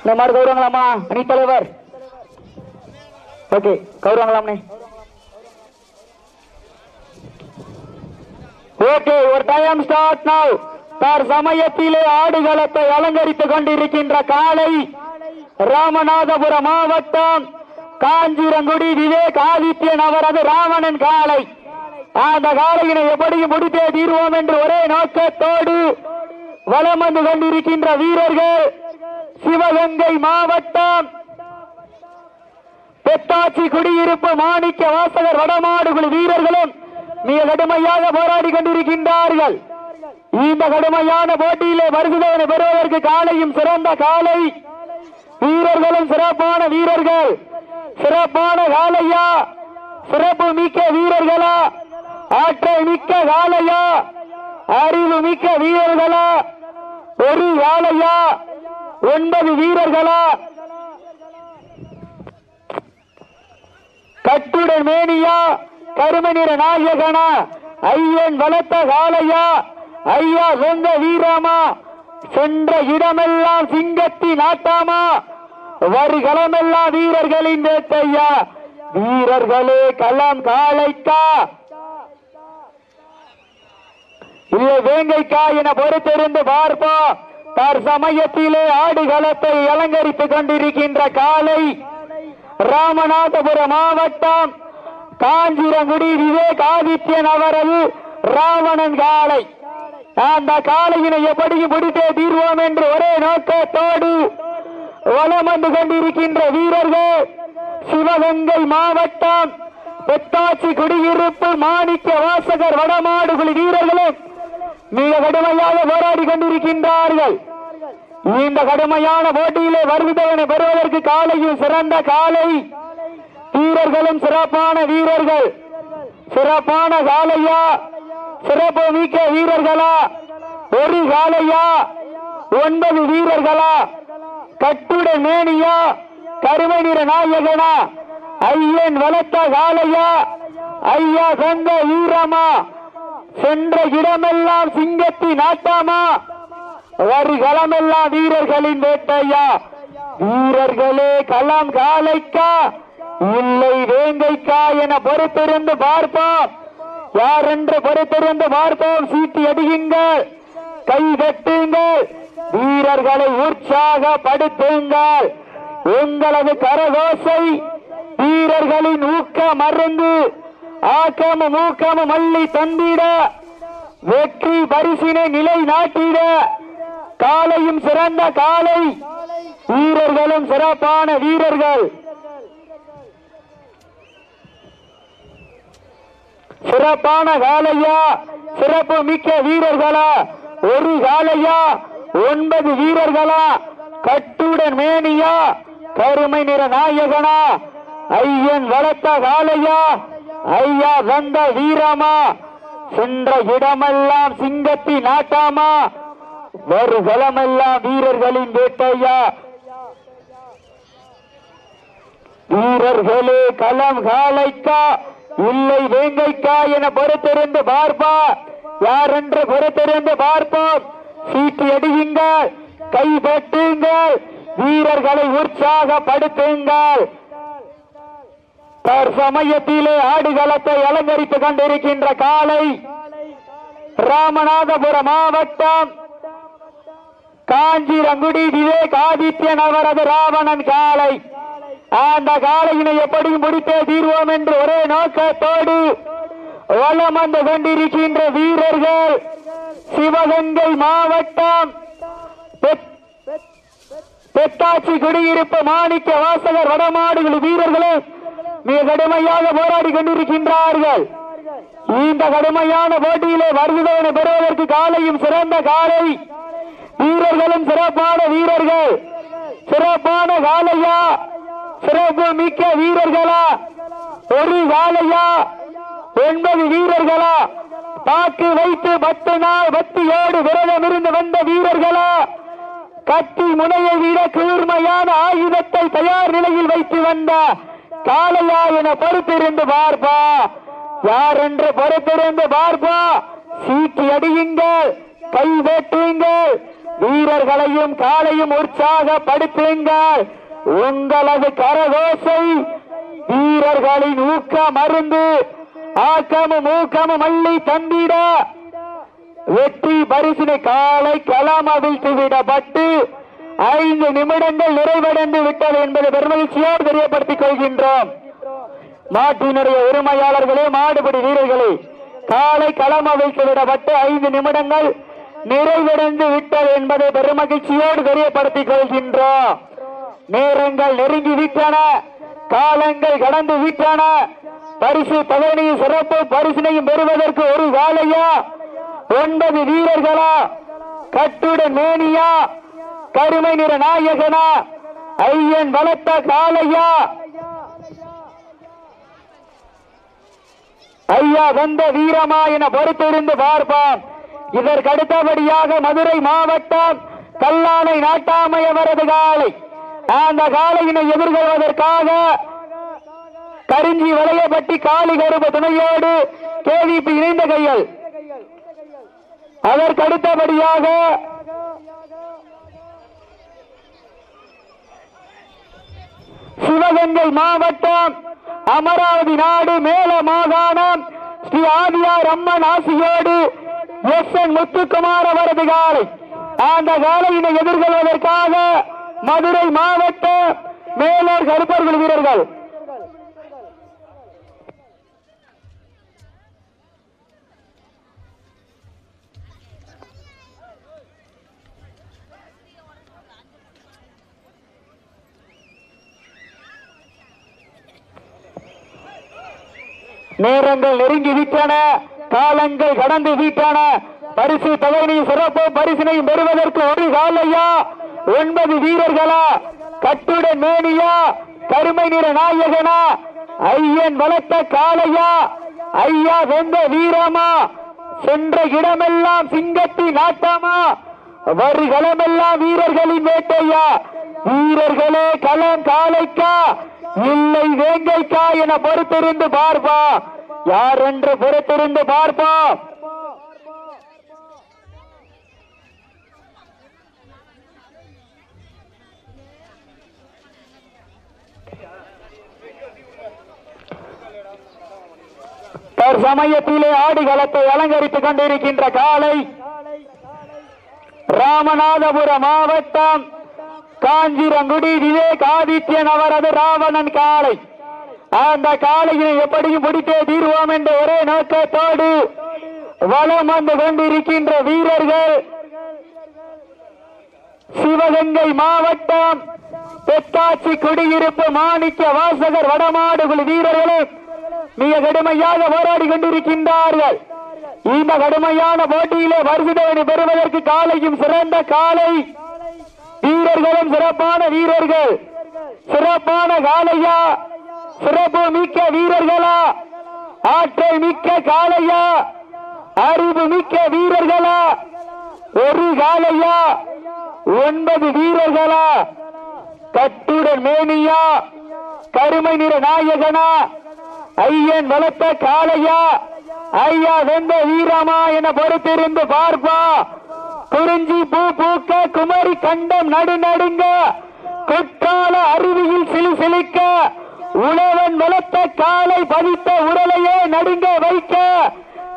இந்த மாதிரி கௌரவங்களாமா அணி தலைவர். ஓகே கௌரவங்களாம்னே. ஓகே ஒரு டைம் ஸ்டார்ட் நவ் தார் சமயத்திலே ஆடுகளத்தை அலங்கரித்துக் கொண்டிருக்கின்ற காலை ராமநாதபுரம் மாவட்டம் காஞ்சிரங்குடி விவேக் ஆதித்யன் அவரது ராவணன் காலை அந்த காலையினை எப்படியும் முடித்தே தீர்வோம் என்று ஒரே நோக்கத்தோடு வலம் வந்து கொண்டிருக்கின்ற வீரர்கள் சிவகங்கை மாவட்டம். பெத்தாச்சி குடியிருப்பு மாணிக்க வாசகர் வடமாடுகுழு வீரர்களும் மிக கடுமையாக போராடி கொண்டிருக்கின்றார்கள். இந்த கடுமையான போட்டியிலே வருகிறவனை பெறுவதற்கு காலையும் சிறந்த காலை. வீரர்களும் சிறப்பான வீரர்கள். சிறப்பான காலையா? சிறப்பு மிக்க வீரர்களா? ஆற்றல் மிக்க காலையா? அறிவு மிக்க வீரர்களா? ஒரு காலையா? ஒன்பது வீரர்களா. கட்டுடன் மேனியா கரும நிற நாயகனா ஐயன் வளர்த்த காளையா ஐயா சொந்த வீராமா சென்ற இடமெல்லாம் சிங்கத்தி நாட்டாமா வருகளமெல்லாம் வீரர்களின் வேட்டையா. வீரர்களே களம் காளைக்கா. இல்லை வேங்கைக்கா என பொறுத்திருந்து பார்ப்போம். தற்சமயத்திலே ஆடுகளத்தை அலங்கரித்துக் கொண்டிருக்கின்ற காலை ராமநாதபுரம் மாவட்டம் காஞ்சிரங்குடி விவேக் ஆதித்யன் அவரது ராவணன் காலை. அந்த காலையினை எப்படியும் பிடித்தே தீர்வோம் என்று ஒரே நோக்கத்தோடு வளம் வந்து கொண்டிருக்கின்ற வீரர்கள் சிவகங்கை மாவட்டம் பெத்தாச்சி குடியிருப்பு மாணிக்க வாசகர் வடமாடுகளின் வீரர்களும் மிக கடுமையாக போராடி கொண்டிருக்கின்றார்கள். இந்த கடுமையான போட்டியிலே வருகிறவனை பெறுவதற்கு காலையும் சிறந்த காலை. வீரர்களும் சிறப்பான வீரர்கள். சிறப்பான காலையா? சிறப்பு மிக்க வீரர்களா? ஒரு காலையா? ஒன்பது வீரர்களா? கட்டுட மேனியா? கருமை நிற நாயகனா? ஐயன் வளர்த்த காலையா? ஐயா சொந்த வீரமா? சென்ற இடமெல்லாம் சிங்கத்தின் ஆட்டாமா? வருகளமெல்லாம் வீரர்களின் வேட்டையா? வீரர்களே களம் காலைக்கா? இல்லை வேங்கைக்கா என பொறுத்திருந்து பார்ப்போம். யார் என்று பொறுத்திருந்து பார்ப்போம்? சீட்டி அடியுங்கள். கை கட்டுங்கள் வீரர்களை உற்சாகப்படுத்துங்கள். உங்களது கரகோசை வீரர்களின் ஊக்க மருந்து. ஆக்காம மூக்காம மல்லி தந்திட வெற்றி பரிசினை நிலை நாட்டிட காலையும் சிறந்த காலை வீரர்களும் சிறப்பான வீரர்கள். சிறப்பான காலையா சிறப்பு மிக்க வீரர்களா? ஒரு காலையா ஒன்பது வீரர்களா? கட்டுடன் மேனியா கருமை நிற நாயகனா? ஐயன் வளர்த்த காலையா? ஐயா வந்த வீரமா? சென்ற இடமெல்லாம் சிங்கத்தி நாட்டாமா? வருகலமெல்லாம் வீரர்களின் வேட்டையா? வீரர்களே களம் காலைக்கா? இல்லை வேங்கைக்கா என பொறுத்திருந்து பார்ப்பா யார் என்று பொறுத்திருந்து பார்ப்போம்? சீட்டு அடியுங்கள் கை வீரர்களை உற்சாகப்படுத்துங்கள். தற்சமயத்திலே ஆடுகளத்தை அலங்கரித்துக் கொண்டிருக்கின்ற காலை ராமநாதபுரம் மாவட்டம். காஞ்சிரங்குடி விவேக் ஆதித்யன் அவரது ராவணன் காலை. அந்த காலையினை எப்படி முடித்தே தீர்வோம் என்று ஒரே நோக்கத்தோடு வளம் வந்து கொண்டிருக்கின்ற வீரர்கள் சிவகங்கை மாவட்டம். பெத்- பெத்தாச்சி குடியிருப்பு மாணிக்க வாசகர் வடமாடுகள் வீரர்களும் மிக கடுமையாக போராடி கொண்டிருக்கின்றார்கள். இந்த கடுமையான போட்டியிலே வருகிறவனை பெறுவதற்கு காலையும் சிறந்த காலை. வீரர்களும் சிறப்பான வீரர்கள். சிறப்பான காலையா? சிறப்பு மிக்க வீரர்களா? ஒரு காலையா? ஒன்பது வீரர்களா? தாக்கு வைத்து பத்து நாள் பக்தியோடு விரதம் இருந்து வந்த வீரர்களா? கத்தி முனையை விட கூர்மையான ஆயுதத்தை தயார் நிலையில் வைத்து வந்த காலையா என பொறுத்திருந்து பார்ப்பா. யார் என்று பொறுத்திருந்து பார்ப்பா? சீட்டி அடியுங்கள் கை வெட்டுங்கள் வீரர்களையும் காலையும் உற்சாகப்படுத்துங்கள். உங்களது கரகோசை வீரர்களின் ஊக்க மருந்து ஆக்கமும் ஊக்கமும் அள்ளி தந்திட. வெற்றி பரிசினை காலை களம் அவிழ்த்து விடப்பட்டு ஐந்து நிமிடங்கள் நிறைவடைந்து விட்டது என்பதை பெருமகிழ்ச்சியோடு தெரியப்படுத்திக் கொள்கின்றோம். நாட்டினுடைய உரிமையாளர்களே மாடுபிடி வீரர்களே காலை களம் அவிழ்த்து விடப்பட்டு ஐந்து நிமிடங்கள் நிறைவடைந்து விட்டது என்பதை பெருமகிழ்ச்சியோடு தெரியப்படுத்திக் கொள்கின்றோம். நேரங்கள் நெருங்கி விட்டன காலங்கள் கடந்து விட்டன. பரிசு தொகையினையும் சிறப்பு பரிசினையும் பெறுவதற்கு ஒரு வேலையா? ஒன்பது வீரர்களா? கட்டுட மேனியா? கருமை நிற நாயகனா ஐயன் வளர்த்த காளையா? ஐயா வந்த வீரமா என பொறுத்திருந்து பார்ப்பான். இதற்கு அடுத்தபடியாக மதுரை மாவட்டம் கல்லானை நாட்டாமை அவரது காலை அந்த காலையினை எதிர்கொள்வதற்காக கரிஞ்சி வளையப்பட்டி காளி கருப்பு துணையோடு கேவிபி இணைந்த கையல் அதற்கடுத்தபடியாக சிவகங்கை மாவட்டம் அமராவதி நாடு மேல மாகாணம். ஸ்ரீ ஆதியார் அம்மன் ஆசியோடு எஸ் என் முத்துக்குமார் அவரது காலை. அந்த காலையினை எதிர்கொள்வதற்காக மதுரை மாவட்ட மேலோர் கருப்பர்கள் வீரர்கள் நேரங்கள் நெருங்கி விட்டன காலங்கள் கடந்து விட்டன. பரிசு தொகையினையும் சிறப்பு பரிசினையும் பெறுவதற்கு ஒரு காலையா? ஒன்பது வீரர்களா? கட்டுட மேனியா? கருமை நிற நாயகனா? ஐயன் வளர்த்த காளையா? ஐயா வெந்த வீரமா? சென்ற இடமெல்லாம் சிங்கத்தின் நாட்டமா? வருகளமெல்லாம் வீரர்களின் வேட்டையா? வீரர்களே களம் காளைக்கா? இல்லை வேங்கைக்கா என பொறுத்திருந்து பார்ப்பா. யார் என்று பொறுத்திருந்து பார்ப்பா. தற்சமயத்திலே ஆடுகளத்தை அலங்கரித்துக் கொண்டிருக்கின்ற காலை. ராமநாதபுரம் மாவட்டம் காஞ்சிரங்குடி விவேக் ஆதித்யன் அவரது ராவணன் காளை. அந்த காளையினை எப்படியும் பிடித்தே தீர்வோம் என்ற ஒரே நோக்கத்தோடு வலம் வந்து கொண்டிருக்கின்ற வீரர்கள் சிவகங்கை மாவட்டம் தெற்காட்சி குடியிருப்பு மாணிக்க வாசகர் வடமாடுகள் வீரர்களும் மிக கடுமையாக போராடி கொண்டிருக்கின்றார்கள். இந்த கடுமையான போட்டியிலே வருகிறவனை பெறுவதற்கு காலையும் சிறந்த காலை வீரர்களும் சிறப்பான வீரர்கள். சிறப்பான காலையா சிறப்பு மிக்க வீரர்களா. ஆற்றல் மிக்க காளையா. அறிவு மிக்க வீரர்களா. ஒரு காலையா ஒன்பது வீரர்களா. கட்டுடன் மேனியா. கருமை நிற நாயகனா. ஐயன் வளர்த்த காளையா. ஐயா வெந்த வீரமா என பொறுத்திருந்து பார்ப்பா குறிஞ்சி பூ பூக்க குமரி கண்டம் நடு நடுங்க குற்றால அருவியில் சிலு சிலிக்க உழவன் வளர்த்த காலை பதித்த உடலையே நடுங்க வைக்க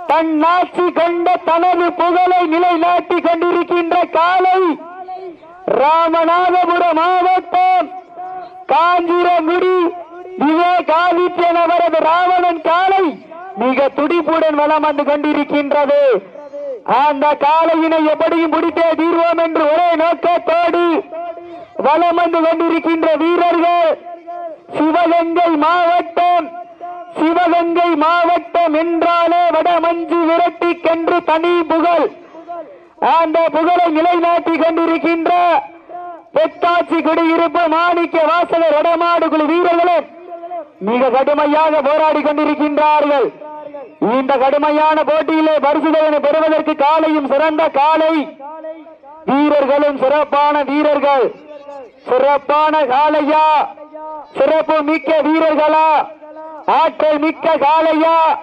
தன் ஆட்சி கொண்ட தனது புகழை நிலைநாட்டி கொண்டிருக்கின்ற காலை ராமநாதபுரம் மாவட்டம் காஞ்சிரங்குடி விவேகாதித்யன் அவரது ராவணன் காலை மிக துடிப்புடன் வளம் வந்து கொண்டிருக்கின்றது. அந்த காலையினை எப்படியும் பிடித்தே தீர்வோம் என்று ஒரே நோக்கத்தோடு வலம் வந்து கொண்டிருக்கின்ற வீரர்கள் சிவகங்கை மாவட்டம் சிவகங்கை மாவட்டம் என்றாலே வடமஞ்சு விரட்டி கன்று தனி புகழ். அந்த புகழை நிலைநாட்டி கொண்டிருக்கின்ற பெத்தாச்சி குடியிருப்பு மாணிக்க வாசகர் வடமாடு குழு வீரர்களும் மிக கடுமையாக போராடி கொண்டிருக்கின்றார்கள். இந்த கடுமையான போட்டியிலே பரிசுதவனை பெறுவதற்கு காலையும் சிறந்த காலை. வீரர்களும் சிறப்பான வீரர்கள். சிறப்பான காலையா? சிறப்பு மிக்க வீரர்களா? ஆற்றல் மிக்க காளையா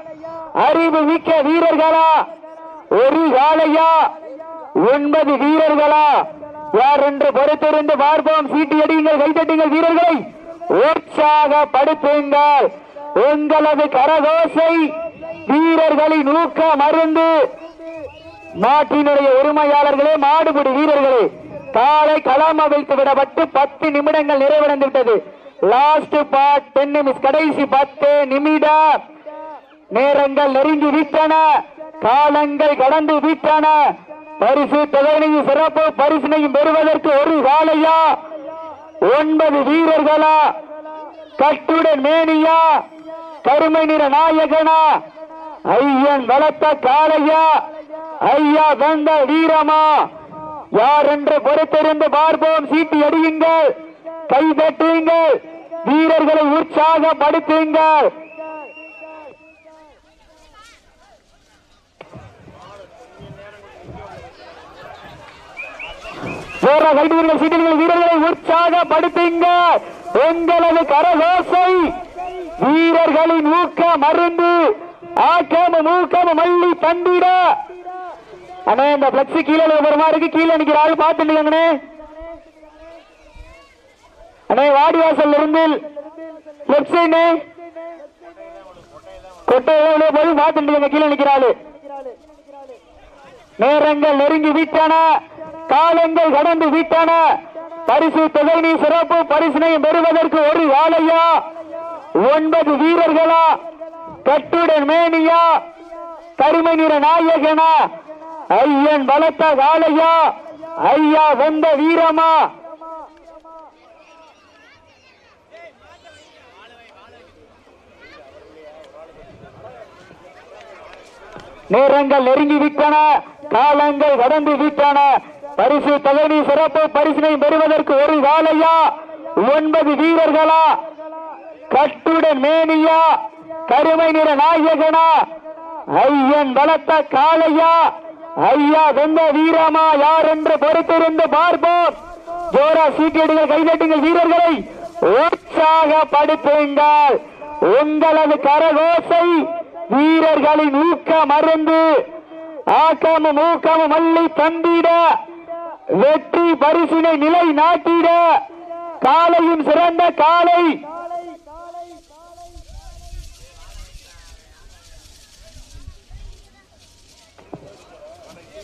அறிவு மிக்க வீரர்களா? ஒரு காலையா? ஒன்பது வீரர்களா? யார் என்று பொறுத்திருந்து பார்ப்போம். சீட்டு அடியுங்கள் கைதட்டுங்கள் வீரர்களை. உற்சாகப்படுத்துங்கள். உங்களது கரகோசை வீரர்களின் ஊக்க மருந்து. நாட்டினுடைய உரிமையாளர்களே மாடுபிடி வீரர்களே காலை களம் வைத்து விடப்பட்டு பத்து நிமிடங்கள் நிறைவடைந்து விட்டது லாஸ்ட் பார்ட் டென் நிமிஷம் கடைசி பத்து நிமிடம். நேரங்கள் நெருங்கி விட்டன. காலங்கள் கடந்து விட்டன. பரிசு தொகையினையும் சிறப்பு பரிசினையும் பெறுவதற்கு ஒரு காலையா ஒன்பது வீரர்களா? கட்டுடன் மேனியா? கருமை நிற நாயகனா? ஐயன் வளர்த்த காளையா? ஐயா வந்த வீரமா? யார் என்று பொறுத்திருந்து பார்ப்போம். சீட்டி அடியுங்கள். கை தட்டுங்கள். வீரர்களை உற்சாகப்படுத்துங்கள். வீரர்களை உற்சாகப்படுத்துங்க உங்களது கரகோசை வீரர்களின் ஊக்க மருந்து. ஆக்காம மூக்காம மல்லி தந்திட அண்ணே இந்த பிளக்ஸ் கீழே வருமா இருக்கு. கீழே நிக்கிற ஆள் பார்த்துட்டுங்கண்ணே அண்ணே வாடிவாசல் இருந்து லெப்ட் சைடு கொட்டையில போய் பார்த்துட்டு கீழே நிக்கிற ஆளு. நேரங்கள் நெருங்கி விட்டன காலங்கள் கடந்து விட்டன பரிசு தொகை சிறப்பு பரிசினை பெறுவதற்கு ஒரு வாழையா? ஒன்பது வீரர்களா? கட்டுடன் மேனியா கருமை நிற நாயகனா ஐயன் பலத்த காளையா ஐயா வந்த வீரமா. நேரங்கள் நெருங்கி விட்டன காலங்கள் கடந்து விட்டன. பரிசு தகுதி சிறப்பு பரிசினை பெறுவதற்கு ஒரு காலையா ஒன்பது வீரர்களா. கட்டுடன் மேனியா கருமை நிற நாயகனா? ஐயன் பலத்த காளையா? ஐயா வெந்த வீரமா? யார் என்று பொறுத்திருந்து பார்ப்போம். ஜோரா சீட்டிடுங்கள் கைதட்டுங்கள் வீரர்களை. உற்சாகப்படுத்துங்கள் உங்களது கரகோசை வீரர்களின் ஊக்க மருந்து ஆக்கமும் ஊக்கமும் மல்லி தந்திட வெற்றி பரிசினை நிலை நாட்டிட காலையும் சிறந்த காலை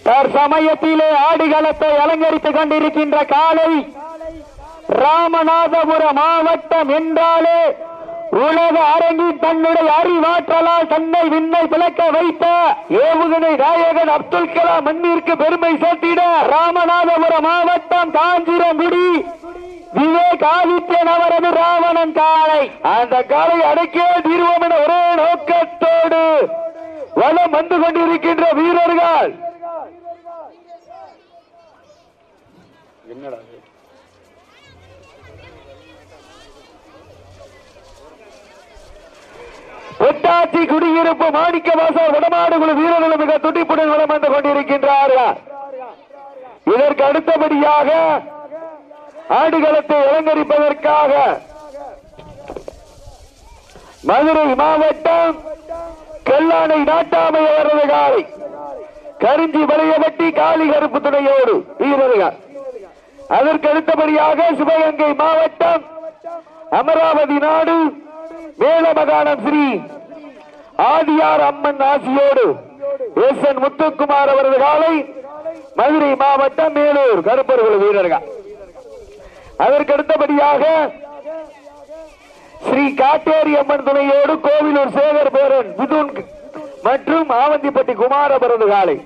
தற்சமயத்திலே ஆடுகளத்தை அலங்கரித்துக் கொண்டிருக்கின்ற காலை ராமநாதபுரம் மாவட்டம் என்றாலே உலக அரங்கில் தன்னுடைய அறிவாற்றலால் தன்னை விண்ணை விளக்க வைத்த ஏவுகணை நாயகன் அப்துல் கலாம் மண்ணிற்கு பெருமை சேர்த்திட ராமநாதபுரம் மாவட்டம் காஞ்சிரங்குடி விவேக் ஆதித்யன் அவரது ராவணன் காலை. அந்த காலை அடக்கிய தீர்வோம் என ஒரே நோக்கத்தோடு வலம் வந்து கொண்டிருக்கின்ற வீரர்கள் என்னடா? ஒட்டாச்சி குடியிருப்பு மாணிக்க வாசல் வடமாடுகுழு வீரர்கள் மிக துடிப்புடன் வளம் வந்து கொண்டிருக்கின்றார்கள் இதற்கு அடுத்தபடியாக ஆடுகளத்தை அலங்கரிப்பதற்காக மதுரை மாவட்டம் கல்லானை நாட்டாமை அவரது காலை. கரிஞ்சி வளையவட்டி காலி கருப்பு துணையோடு வீரர்கள். அதற்கு அடுத்தபடியாக சிவகங்கை மாவட்டம் அமராவதி நாடு மேலமகானம் ஸ்ரீ ஆதியார் அம்மன் ஆசியோடு எஸ் என் முத்துக்குமார் அவரது காலை மதுரை மாவட்டம் மேலூர் கருப்பர்கள் வீரர்கள். அதற்கு அடுத்தபடியாக ஸ்ரீ காட்டேரி அம்மன் துணையோடு கோவிலூர் சேகர் பேரன் மிதுன் மற்றும் ஆவந்திப்பட்டி குமார காலை காலை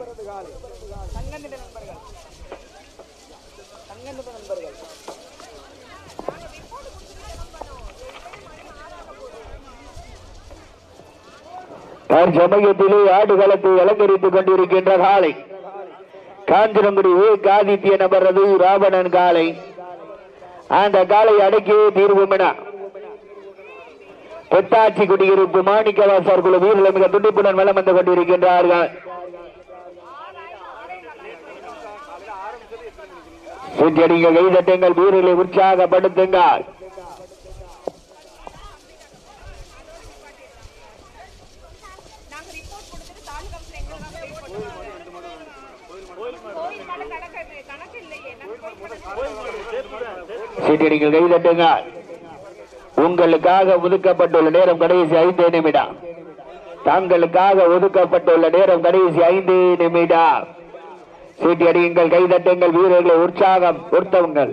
தற்சமயத்திலே ஆடுகளத்தை அலங்கரித்துக் கொண்டிருக்கின்ற காலை காஞ்சிரங்குடி ஆதித்ய நபரது ராவணன் காலை அந்த காலை அடக்கியே தீர்வும் கொட்டாட்சி குடியிருப்பு மாணிக்கவாசர் குழு வீரர்கள் மிக துண்டிப்புடன் வளம் வந்து கொண்டிருக்கின்றார்கள். சுற்றடிங்கள் கைதட்டுங்கள் வீரர்களை உற்சாகப்படுத்துங்கள். சீட்டடிகள் கைதட்டுங்கள் உங்களுக்காக ஒதுக்கப்பட்டுள்ள நேரம் கடைசி ஐந்து நிமிடம். தாங்களுக்காக ஒதுக்கப்பட்டுள்ள நேரம் கடைசி ஐந்து நிமிடம். சீட்டி அடியுங்கள் கைதட்டுங்கள் வீரர்களை உற்சாகம் பொருத்தவுங்கள்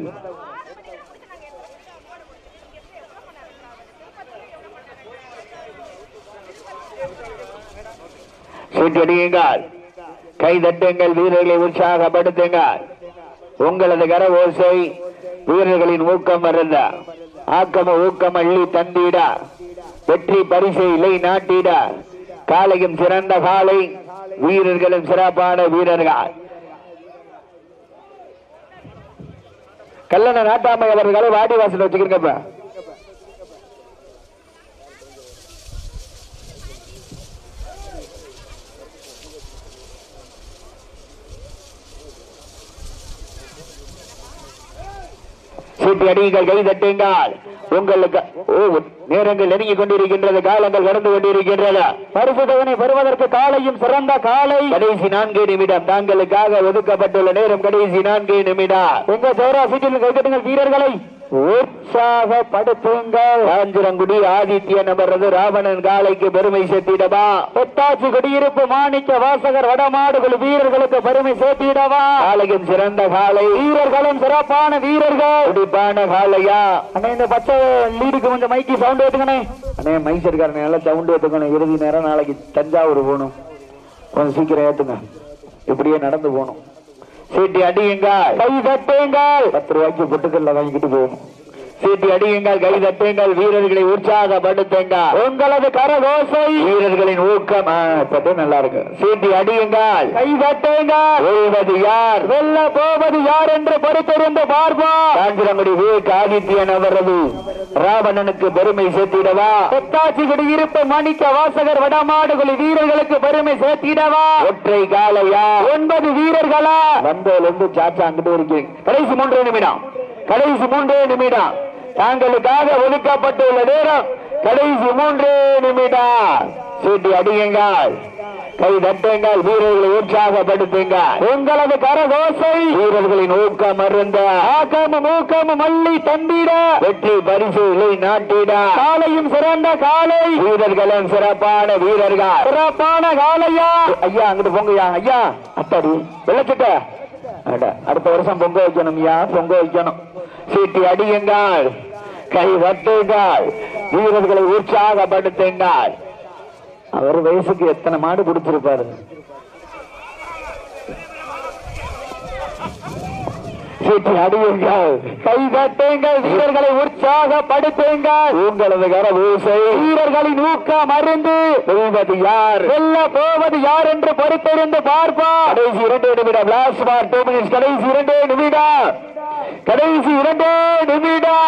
சீட்டி அடியுங்கள் கைதட்டுங்கள் வீரர்களை உற்சாகப்படுத்துங்கள். உங்களது கர ஓசை வீரர்களின் ஊக்கம் மறந்த ஆக்கம ஊக்கம் அள்ளி தந்திட. வெற்றி பரிசை இலை நாட்டிட. காலையும் சிறந்த காலை வீரர்களும் சிறப்பான வீரர்கள். கல்லண நாட்டாமை அவர்களை வாடிவாசல் வச்சுக்கிறீங்கப்ப சீட்டி அடியுங்கள் கை தட்டுங்கள். உங்களுக்கு ஓ நேரங்கள் நெருங்கி கொண்டிருக்கின்றது காலங்கள் கடந்து கொண்டிருக்கின்றது பரிசுதவனை பெறுவதற்கு காலையும் சிறந்த காலை. கடைசி நான்கு நிமிடம் தாங்களுக்காக ஒதுக்கப்பட்டுள்ள நேரம் கடைசி நான்கு நிமிடம். எங்க சோரா சீட்டில் கை தட்டுங்கள் வீரர்களை. உற்சாகப்படுத்துங்கள். காஞ்சிரங்குடி ஆதித்யன் அமர்றது ராவணன் காலைக்கு பெருமை சேர்த்திடவா? பொத்தாச்சி குடியிருப்பு மாணிக்க வாசகர் வடமாடுகள் வீரர்களுக்கு பெருமை சேர்த்திடவா? காலையும் சிறந்த காலை வீரர்களும் சிறப்பான வீரர்கள். துடிப்பான காலையா அண்ணே இந்த பச்சை லீடுக்கு கொஞ்சம் மைக்கு சவுண்ட் ஏத்துக்கணே அண்ணே மைசூர்காரன் நல்லா சவுண்ட் ஏத்துக்கணும் இறுதி நேரம் நாளைக்கு தஞ்சாவூர் போகணும். கொஞ்சம் சீக்கிரம் ஏத்துங்க. இப்படியே நடந்து போகணும். சீட்டி அடியுங்கள். கை தட்டுங்கள். பத்து ரூபாய்க்கு பொட்டுக்கல்ல வாங்கிட்டு போகணும் சீட்டி அடியுங்கள் கை தட்டுங்கள் வீரர்களை உற்சாகப்படுத்துங்கள். உங்களது கரகோசை. வீரர்களின் ஊக்கம் நல்லா இருக்கு. சீட்டி அடியுங்கள். கை தட்டுங்கள். வெல்வது யார்? வெல்ல போவது யார் என்று பொறுத்திருந்து பார்ப்போம். காஞ்சிரங்குடி வீட்டு ஆதித்யன் அவரது ராவணனுக்கு பெருமை சேர்த்திடவா? பொத்தாச்சி குடியிருப்பு மாணிக்க வாசகர் வடமாடுகுழி வீரர்களுக்கு பெருமை சேர்த்திடவா? ஒற்றை காலையா ஒன்பது வீரர்களா? வந்தோலிருந்து சாச்சா அங்கிட்டு இருக்கீங்க கடைசி மூன்றே நிமிடம். கடைசி மூன்றே நிமிடம். தாங்களுக்காக ஒதுக்கப்பட்டுள்ள நேரம் கடைசி மூன்று நிமிடம். சீட்டி அடியுங்கள். கை தட்டுங்கள். வீரர்களை உற்சாகப்படுத்துங்க உங்களது கரகோசை. வீரர்களின் ஊக்கம் அருந்த. ஆக்கமும் ஊக்கமும் மல்லி தந்திட. வெற்றி பரிசு இலை நாட்டிட. காலையும் சிறந்த காலை. வீரர்களும் சிறப்பான வீரர்கள். சிறப்பான காலையா? ஐயா அங்கிட்டு போங்கய்யா ஐயா அத்தாடி வெள்ளச்சிட்ட. அடுத்த வருஷம் பொங்க வைக்கணும் ஐயா பொங்க வைக்கணும். சீட்டி அடியுங்கள். கை தட்டுங்கள் வீரர்களை உற்சாகப்படுத்துங்கள் அவர் வயசுக்கு எத்தனை மாடு பிடிச்சிருப்பாரு? சீட்டி அடியுங்கள். கை தட்டுங்கள் வீரர்களை உற்சாகப்படுத்துங்கள். உங்களது கரபூசை வீரர்களின் ஊக்கம் அருந்து வெல்வது யார்? வெல்ல போவது யார் என்று பொறுத்திருந்து பார்ப்பா கடைசி இரண்டு நிமிடம் லாஸ்ட் பார் டூ மினிட்ஸ் கடைசி இரண்டு நிமிடம். கடைசி இரண்டே நிமிடம்.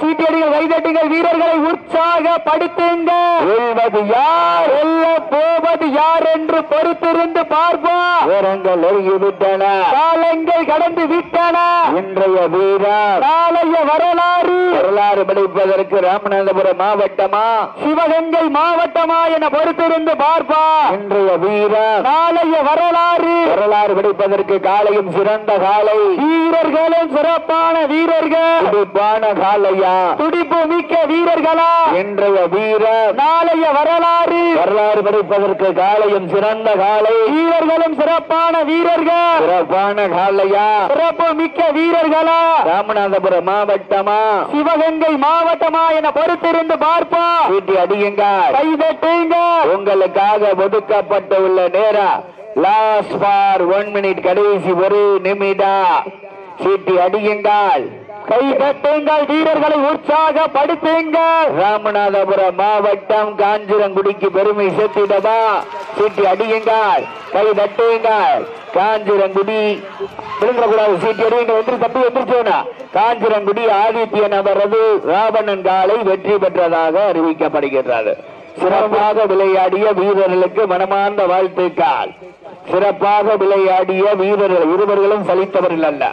சீட்டடிகள் கைதட்டுங்கள் வீரர்களை உற்சாகப்படுத்துங்க வெல்வது யார்? வெல்ல போவது யார் என்று பொறுத்திருந்து பார்ப்போம். நேரங்கள் நெருங்கிவிட்டன காலங்கள் கடந்து விட்டன. இன்றைய வீரர். நாளைய வரலாறு. வரலாறு படிப்பதற்கு ராமநாதபுரம் மாவட்டமா? சிவகங்கை மாவட்டமா என பொறுத்திருந்து பார்ப்பா இன்றைய வீரர். நாளைய வரலாறு. வரலாறு படிப்பதற்கு காலையும் சிறந்த காலை. வீரர்களும் சிறப்பான வீரர்கள். துடிப்பான காலையா துடிப்பு மிக்க வீரர்களா. இன்றைய வீரர் நாளைய வரலாறு. வரலாறு படிப்பதற்கு காலையும் சிறந்த காலை வீரர்களும் சிறப்பான வீரர்கள். சிறப்பான காலையா சிறப்பு மிக்க வீரர்களா. ராமநாதபுரம் மாவட்டமா? சிவகங்கை மாவட்டமா என பொறுத்திருந்து பார்ப்போம். வீட்டி அடியுங்க. கைதட்டுங்க. உங்களுக்காக ஒதுக்கப்பட்டுள்ள நேரம். லாஸ்ட் ஃபார் ஒன் மினிட் கடைசி ஒரு நிமிடம். சீட்டி அடியுங்கள். கை தட்டுங்கள் வீரர்களை உற்சாகப்படுத்துங்கள். ராமநாதபுரம் மாவட்டம் காஞ்சிரங்குடிக்கு பெருமை சேர்த்திடவா? சீட்டி அடியுங்கள் கை தட்டுங்கள் காஞ்சிரங்குடி விழுங்கக்கூடாது சீட்டி அடியுங்கள் என்று தப்பி எந்திரிச்சோனா காஞ்சிரங்குடி ஆதித்யன் அவரது ராவணன் காலை வெற்றி பெற்றதாக அறிவிக்கப்படுகின்றது. சிறப்பாக விளையாடிய வீரர்களுக்கு மனமார்ந்த வாழ்த்துக்கள். சிறப்பாக விளையாடிய வீரர்கள் இருவர்களும் சலித்தவர்கள் அல்ல.